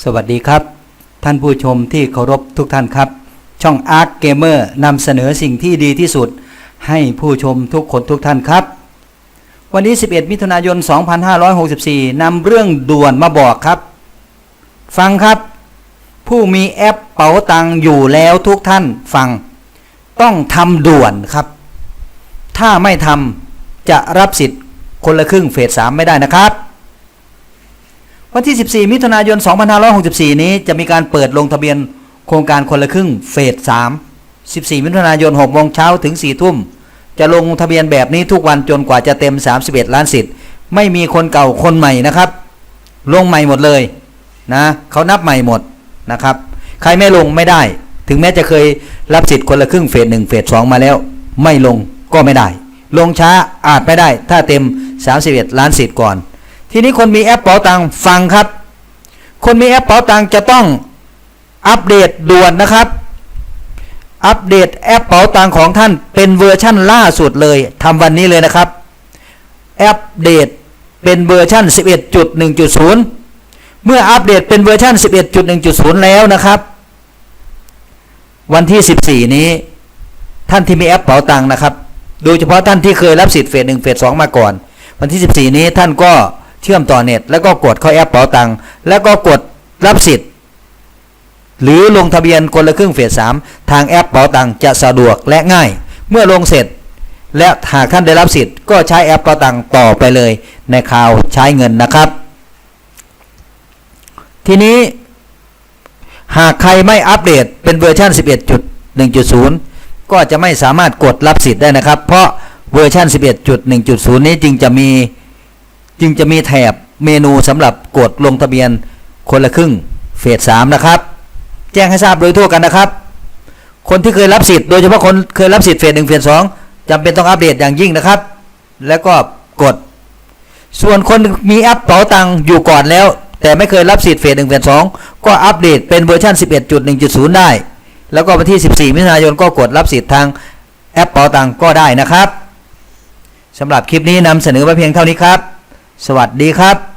สวัสดีครับ ท่านผู้ชมที่เคารพทุกท่านครับ ช่อง Arc Gamer นำเสนอสิ่งที่ดีที่สุด ให้ผู้ชมทุกคนทุกท่านครับ วันนี้ 11 มิถุนายน 2564นำเรื่องด่วนมาบอกครับ ฟังครับ ผู้มีแอปเป๋าตังอยู่แล้วทุกท่านฟัง ต้องทำด่วนครับ ถ้าไม่ทำจะรับสิทธิ์คนละครึ่งเฟส3ไม่ได้นะครับ วันที่ 14 มิถุนายน 2564 นี้จะมีการเปิดลงทะเบียนโครงการคนละครึ่งเฟส 3 14 มิถุนายน6โมงเช้าถึง 4 ทุ่ม จะลงทะเบียนแบบนี้ทุกวันจนกว่าจะเต็ม 31 ล้านสิทธิ์ ไม่มีคนเก่าคนใหม่นะครับ ลงใหม่หมดเลยนะเขานับใหม่หมดนะครับ ใครไม่ลงไม่ได้ ถึงแม้จะเคยรับสิทธิ์คนละครึ่งเฟส1เฟส2มาแล้ว ไม่ลงก็ไม่ได้ ลงช้าอาจไม่ได้ ถ้าเต็ม 31 ล้านสิทธิ์ก่อน ทีนี้คนมีแอปเป๋าตังฟังครับ คนมีแอปเป๋าตังจะต้องอัปเดตด่วนนะครับ อัปเดตแอปเป๋าตังของท่านเป็นเวอร์ชั่นล่าสุดเลยทำวันนี้เลยนะครับอัปเดตเป็นเวอร์ชัน11.1.0 เมื่ออัปเดตเป็นเวอร์ชัน11.1.0 แล้วนะครับ วันที่ 14 นี้ ท่านที่มีแอปเป๋าตังนะครับ โดยเฉพาะท่านที่เคยรับสิทธิ์เฟสหนึ่งเฟสสองมาก่อน วันที่ 14 นี้ท่านก็ เชื่อมต่อเน็ต แล้วก็กดเข้าแอปเป๋าตังค์แล้วก็กดรับสิทธิ์ หรือลงทะเบียนคนละครึ่งเฟสสามทางแอปเป๋าตังค์จะสะดวกและง่าย เมื่อลงเสร็จ และหากท่านได้รับสิทธิ์ก็ใช้แอปเป๋าตังค์ต่อไปเลยในข่าวใช้เงินนะครับ ทีนี้ หากใครไม่อัปเดตเป็นเวอร์ชัน11.1.0 ก็จะไม่สามารถกดรับสิทธิ์ได้นะครับ เพราะเวอร์ชัน11.1.0 นี้จึงจะมี จึงจะมีแถบเมนูสำหรับกดลงทะเบียนคนละครึ่งเฟส3นะครับ แจ้งให้ทราบโดยทั่วกันนะครับ คนที่เคยรับสิทธิ์โดยเฉพาะคนเคยรับสิทธิ์เฟส1เฟส2จำเป็นต้องอัปเดตอย่างยิ่งนะครับ แล้วก็กด ส่วนคนมีแอปเป๋าตังอยู่ก่อนแล้ว แต่ไม่เคยรับสิทธิ์เฟสหนึ่งเฟสสองก็อัปเดตเป็นเวอร์ชัน11.1.0 ได้ แล้วก็วันที่ 14 มิถุนายนก็กดรับสิทธิ์ทางแอปเป๋าตังก็ได้นะครับสำหรับคลิปนี้นำเสนอไว้เพียงเท่านี้ครับ สวัสดีครับ